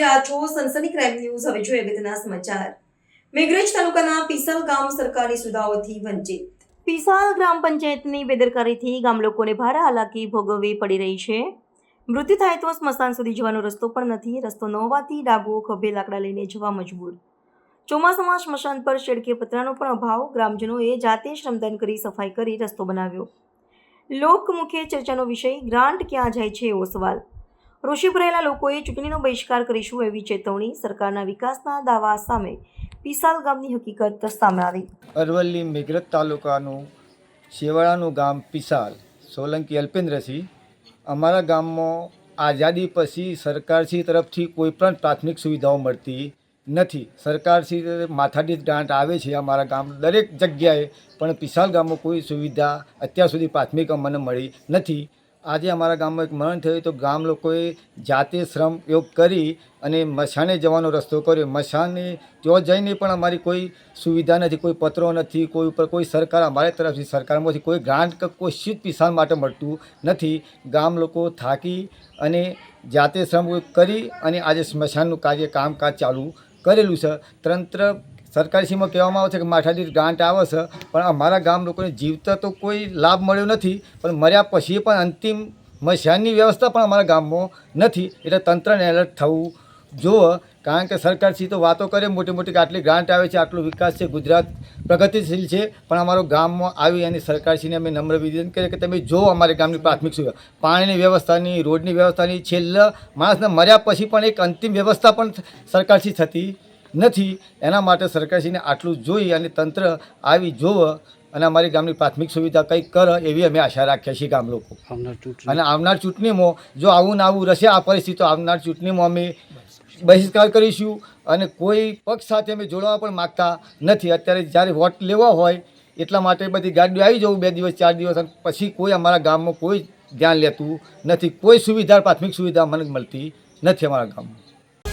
રહ્યા છો સનસની crime news હવે જોઈએ અગત્યના સમાચાર. મેઘરજ તાલુકાના પીસલ ગામ સરકારી સુવિધાઓથી વંચિત. પીસાલ ગ્રામ પંચાયતની બેદરકારીથી ગામ લોકોને ભારે હાલાકી ભોગવવી પડી રહી છે. મૃત્યુ થાય તો સ્મશાન સુધી જવાનો રસ્તો પણ નથી. રસ્તો ન હોવાથી ડાબો ખભે લાકડા લઈને જવા મજબૂર. ચોમાસામાં સ્મશાન પર શેડકે પતરાનો પણ અભાવ. ગ્રામજનોએ જાતે શ્રમદાન કરી સફાઈ કરી રસ્તો બનાવ્યો. લોકમુખે ચર્ચાનો વિષય. ગ્રાન્ટ ક્યાં જાય છે એવો સવાલ. રોષે ભરાયેલા લોકોએ ચૂંટણીનો બહિષ્કાર કરીશું એવી ચેતવણી સરકારના વિકાસના દાવા સામે પીસાલ ગામની હકીકત સામે આવી. અરવલ્લી મેઘરજ તાલુકાનું શેવાળાનું ગામ પિસાલ. સોલંકી અલ્પેન્દ્રસિંહ, અમારા ગામમાં આઝાદી પછી સરકારશ્રી તરફથી કોઈ પણ પ્રાથમિક સુવિધાઓ મળતી નથી. સરકારશ્રી માથાદીઠ ગ્રાન્ટ આવે છે અમારા ગામ દરેક જગ્યાએ, પણ પિસાલ ગામમાં કોઈ સુવિધા અત્યાર સુધી પ્રાથમિક અમને મળી નથી. આજે અમારા ગામમાં એક મરણ થયું તો ગામ લોકોએ જાતે શ્રમ યોગ કરી અને મશાને જવાનો રસ્તો કર્યો. મશાને ત્યાં જઈને પણ અમારી કોઈ સુવિધા નથી, કોઈ પત્રો નથી, કોઈ ઉપર કોઈ સરકાર અમારી તરફથી સરકારમાંથી કોઈ ગ્રાન્ટ કે કોઈ શીત પિસાન માટે મળતું નથી. ગામ લોકો થાકી અને જાતે શ્રમ કરી અને આજે સ્મશાનનું કાર્ય કામકાજ ચાલુ કરેલું છે. તંત્ર સરકારશ્રીમાં કહેવામાં આવે છે કે માથાદીઠ ગ્રાન્ટ આવે છે, પણ અમારા ગામ લોકોને જીવતા તો કોઈ લાભ મળ્યો નથી, પણ મર્યા પછી પણ અંતિમ મશાનની વ્યવસ્થા પણ અમારા ગામમાં નથી. એટલે તંત્રને એલર્ટ થવું જોવે, કારણ કે સરકારશ્રી તો વાતો કરે, મોટી મોટી કે આટલી ગ્રાન્ટ આવે છે, આટલો વિકાસ છે, ગુજરાત પ્રગતિશીલ છે, પણ અમારો ગામમાં આવી અને સરકારશ્રીને અમે નમ્ર વિનંતી કરીએ કે તમે જો અમારે ગામની પ્રાથમિક સુવિધા. પાણીની વ્યવસ્થાની, રોડની વ્યવસ્થાની છેલ્લા માણસને મર્યા પછી પણ એક અંતિમ વ્યવસ્થા પણ સરકારશ્રી થતી નથી. એના માટે સરકારશ્રીને આટલું જોઈ અને તંત્ર આવી જોવે અને અમારી ગામની પ્રાથમિક સુવિધા કંઈક કરે એવી અમે આશા રાખીએ છીએ ગામ લોકો. અને આવનાર ચૂંટણીમાં જો આવું ને આવું રહેશે આ પરિસ્થિતિ તો આવનાર ચૂંટણીમાં અમે બહિષ્કાર કરીશું અને કોઈ પક્ષ સાથે અમે જોડાવા પણ માગતા નથી. અત્યારે જ્યારે વોટ લેવા હોય એટલા માટે બધી ગાડીઓ આવી જવું બે દિવસ ચાર દિવસ પછી કોઈ અમારા ગામમાં કોઈ ધ્યાન લેતું નથી. કોઈ સુવિધા પ્રાથમિક સુવિધા મને મળતી નથી અમારા ગામમાં.